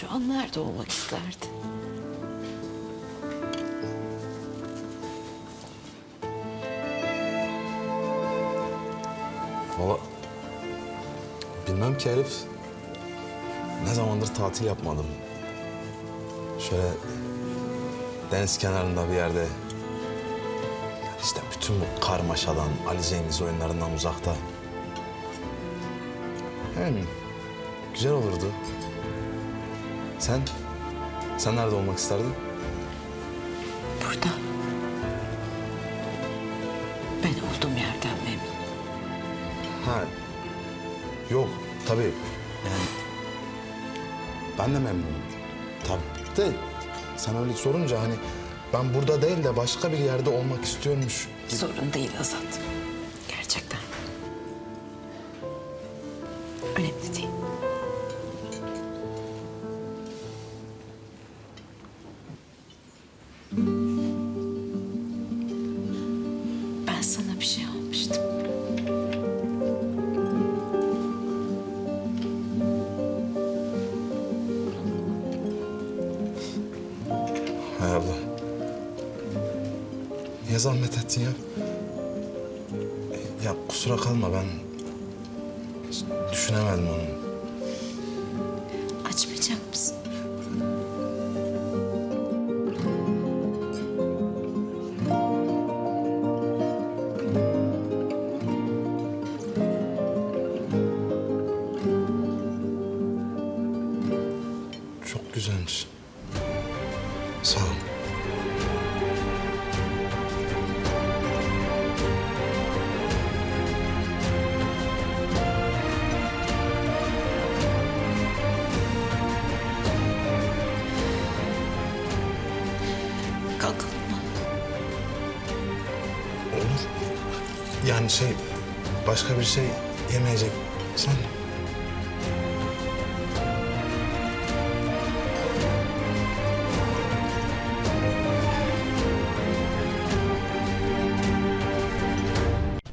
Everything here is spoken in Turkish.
Şu an nerede olmak isterdi? Valla bilmem ki Elif. Ne zamandır tatil yapmadım. Şöyle deniz kenarında bir yerde işte bütün bu karmaşadan, Ali Cengiz oyunlarından uzakta. Yani güzel olurdu. Sen? Sen nerede olmak isterdin? Burada. Ben olduğum yerden memnun. Ha. Yok tabii. Yani ben de memnunum. Tabii de sen öyle sorunca hani ben burada değil de başka bir yerde olmak istiyormuş. gibi- Sorun değil Azat. Gerçekten. Önemli değil. Ben sana bir şey almıştım. Hay Allah. Niye zahmet ettin ya? Ya kusura kalma ben düşünemedim onu. Güzelmiş. Sağ ol. Kalkalım mı? Olur. Yani şey başka bir şey yemeyecek. Sen